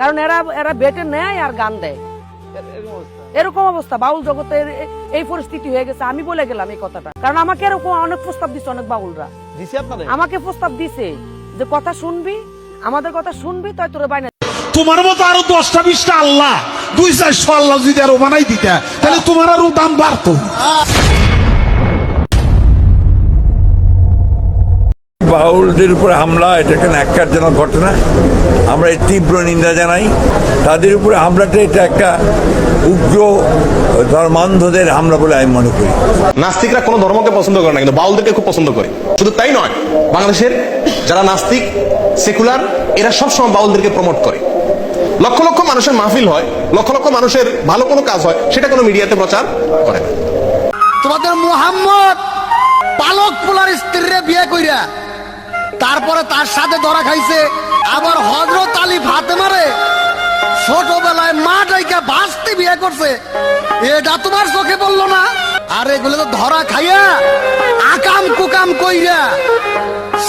কারণ এরা এরা বেটে নেয় আর গান দেয়। এরকম অবস্থা। বাউল জগতে এই পরিস্থিতি হয়ে গেছে। আমি বলে গেলাম এই কথাটা। কারণ আমাকে এরকম অনেক প্রস্তাব দিচ্ছে অনেক বাউলরা। দিছি আমাকে প্রস্তাব দিছে যে কথা শুনবি আমাদের কথা শুনবি তাই তোর বাইনা তোমার মতো আরও দশটা বিশটা আল্লাহ। দুই চারশো আল্লাহ যদি আরও বানাই দিতা তাহলে তোমার আরও দাম বাড়তো। বাউলদের উপরে হামলা এটা একটা ন্যাক্কারজনক ঘটনা। আমরা এর তীব্র নিন্দা জানাই। তাদের উপরে হামলাটা এটা একটা উগ্র ধর্মান্ধদের হামলা বলে আমি মনে করি। নাস্তিকরা কোনো ধর্মকে পছন্দ করে না কিন্তু বাউলদেরকে খুব পছন্দ করে। শুধু তাই নয় বাংলাদেশের যারা নাস্তিক সেকুলার এরা সবসময় বাউলদেরকে প্রমোট করে। লক্ষ লক্ষ মানুষের মাহফিল হয় লক্ষ লক্ষ মানুষের ভালো কোনো কাজ হয় সেটা কোনো মিডিয়াতে প্রচার করে না। তোমাদের মুহাম্মদ পালক পোলার স্ত্রীরে বিয়ে কইরা তারপরে তার সাথে ধরা খাইছে। আবার হজরত আলী ফাতেমারে ছোটবেলায় মা ডাইকা বাঁচতে বিয়ে করছে। এটা তোমার চোখে বলল না? আর এগুলো তো ধরা খাইয়া আকাম কুকাম কইরা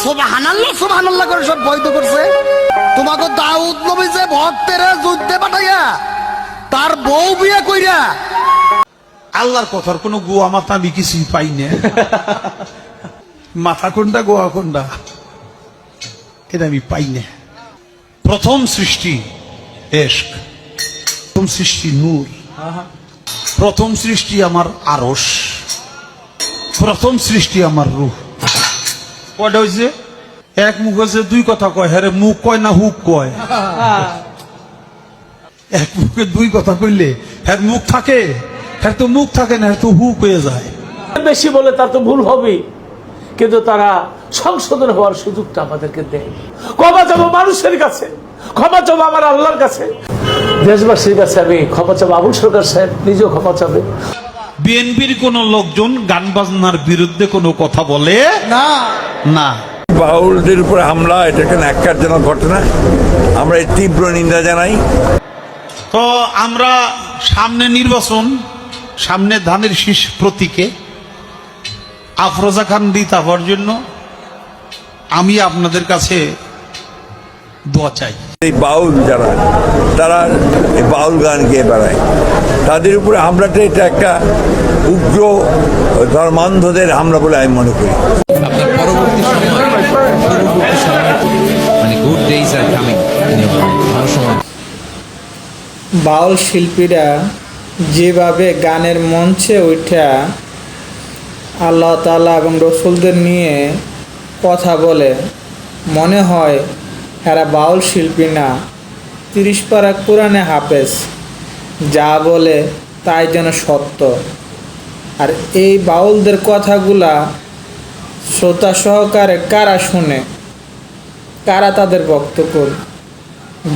সুবহানাল্লাহ সুবহানাল্লাহ করে সব বৈধ করছে। তোমাকে দাউদ নবী যে ভক্তের যুদ্ধে পাঠাইয়া তার বউ বিয়ে কইরা আল্লাহর কথার কোনো গোয়া মাথা আমি কিছুই পাই না মাথা কোনটা, গোয়া কোনটা? এটা আমি পাই না প্রথম সৃষ্টি এশক প্রথম সৃষ্টি নূর প্রথম সৃষ্টি আমার আরস প্রথম সৃষ্টি আমার রূহ কয়টা হয়েছে এক মুখ হয়েছে দুই কথা কয় হ্যাঁ মুখ কয় না হুক কয় এক মুখে দুই কথা কইলে হ্যাঁ মুখ থাকে হ্যাঁ তো মুখ থাকে না হ্যাঁ তো হুক হয়ে যায় বেশি বলে তার তো ভুল হবেই। কিন্তু তারা সংশোধন হওয়ার সুযোগটা আমাদেরকে দেয়। ক্ষমা চাবো মানুষের কাছে ক্ষমা চাবো আমার আল্লাহর কাছে। দেশবাসীর কাছে আমি ক্ষমা চাবো। আবুল সরকার সাহেব নিজেও ক্ষমা চাবে। বিএনপির কোন লোকজন গান বাজনার বিরুদ্ধে কোনো কথা বলে? না। না। বাউলদের উপরে হামলা এটা একটা ন্যাক্কারজনক ঘটনা। আমরা এর তীব্র নিন্দা জানাই। তো আমরা সামনে নির্বাচন সামনে ধানের শীষ প্রতীকে আফরোজা খান দিতে হওয়ার জন্য আমি আপনাদের কাছে দোয়া চাই। এই বাউল যারা তারা এই বাউল গান গেয়ে বেড়ায়। তাদের উপরে হামলাটা এটা একটা উগ্র ধর্মান্ধদের হামলা বলে আমি মনে করি। আপনার পরবর্তী সময় পরবর্তী সময় মানে গুড ডেইজ আর কামিং ভালো সময়। বাউল শিল্পীরা যেভাবে গানের মঞ্চে উঠা আল্লাহ তালা এবং রসুলদের নিয়ে কথা বলে, মনে হয় এরা বাউল শিল্পী না। তিরিশ পারা কোরআনে হাফেজ, যা বলে তাই যেন সত্য। আর এই বাউলদের কথাগুলা শ্রোতা সহকারে কারা শুনে, কারা তাদের বক্তব্য?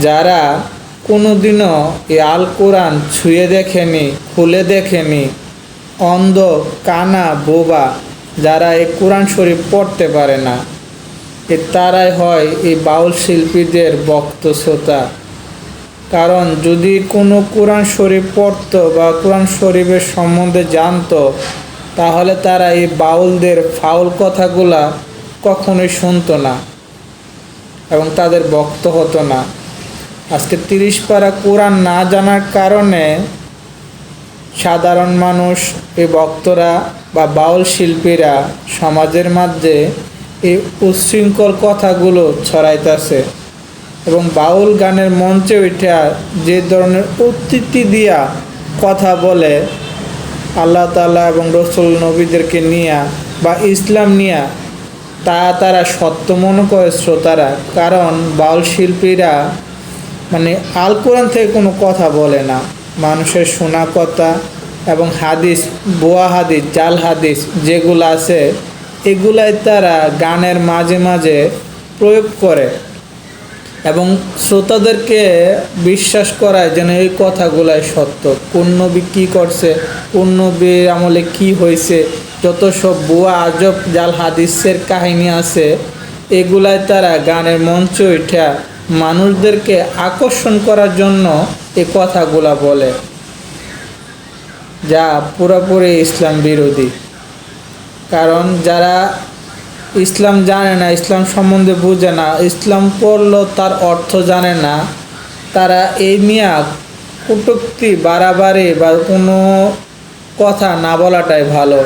যারা কোনোদিনও এই আল কোরআন ছুঁয়ে দেখেনি, খুলে দেখেনি, অন্ধ, কানা, বোবা যারা এই কোরআন শরীফ পড়তে পারে না, এ তারাই হয় এই বাউল শিল্পীদের বক্ত শ্রোতা। কারণ যদি কোনো কোরআন শরীফ পড়তো বা কোরআন শরীফের সম্বন্ধে জানতো, তাহলে তারা এই বাউলদের ফাউল কথাগুলা কখনোই শুনতো না এবং তাদের বক্ত হতো না। আজকে তিরিশ পারা কোরআন না জানার কারণে সাধারণ মানুষ, এই বক্তরা বা বাউল শিল্পীরা সমাজের মধ্যে এই উচ্ছৃঙ্খল কথাগুলো ছড়াইতেছে এবং বাউল গানের মঞ্চে উঠা যে ধরনের অতিথি দিয়া কথা বলে, আল্লাহ তাআলা এবং রসুল নবীদেরকে নিয়া বা ইসলাম নিয়া, তা তারা সত্য মনে করে শ্রোতারা। কারণ বাউল শিল্পীরা মানে আল কোরআন থেকে কোনো কথা বলে না। মানুষের শোনা কথা এবং হাদিস, বোয়া হাদিস, জাল হাদিস যেগুলো আছে, এগুলাই তারা গানের মাঝে মাঝে প্রয়োগ করে এবং শ্রোতাদেরকে বিশ্বাস করায় যেন এই কথাগুলাই সত্য। কোন নবী কী করছে, কোন নবীর আমলে কি হয়েছে যত সব বুয়া, আজব, জাল হাদিসের কাহিনী আছে, এগুলাই তারা গানের মঞ্চে উঠা মানুষদেরকে আকর্ষণ করার জন্য এই কথাগুলা বলে। যা পুরোপুরি ইসলাম বিরোধী। কারণ যারা ইসলাম জানে না, ইসলাম সম্বন্ধে বুঝে না, ইসলাম পড়ল তার অর্থ জানে না, তারা এই নিয়ে কটুক্তি, বাড়াবাড়ি বা কোনো কথা না বলাটাই ভালো।